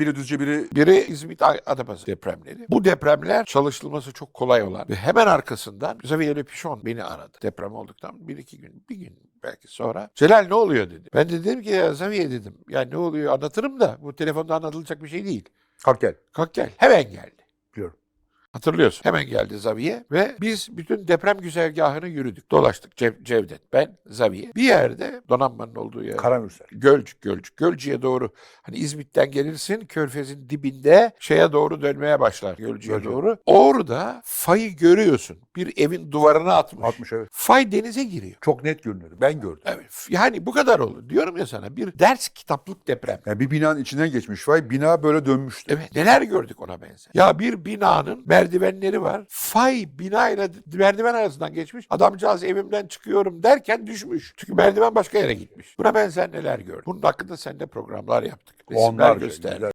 Biri Düzce biri Biri İzmit Adapazarı depremleri. Bu depremler çalışılması çok kolay olan ve hemen arkasından Xavier Pichon beni aradı. Deprem olduktan bir iki gün, bir gün belki sonra. Celal ne oluyor dedi. Ben de dedim ki ya Xavier dedim. Ya ne oluyor anlatırım da bu telefonda anlatılacak bir şey değil. kalk gel. Kalk gel. Hemen geldi. Hatırlıyorsun. Hemen geldi Xavier ve biz bütün deprem güzergahını yürüdük. Dolaştık Cev- Cevdet, ben, Xavier. Bir yerde donanmanın olduğu yer. Karamürsel. Gölcük, Gölcük. Gölcük'e doğru hani İzmit'ten gelirsin Körfez'in dibinde şeye doğru dönmeye başlar Gölcük'e Gölcük. doğru. Orada fayı görüyorsun. Bir evin duvarına atmış. 60 evet. Fay denize giriyor. Çok net görünüyordu. Ben gördüm. Evet. Yani bu kadar olur. Diyorum ya sana bir ders kitaplık deprem. Yani bir binanın içinden geçmiş fay. Bina böyle dönmüştü. Evet. Neler gördük ona benzer. Ya bir binanın merdivenleri var. Fay binayla merdiven arasından geçmiş. Adamcağız evimden çıkıyorum derken düşmüş. Çünkü merdiven başka yere gitmiş. Buna benzer neler gördük. Bunun hakkında seninle programlar yaptık. Resimler Onlarca gösterdik.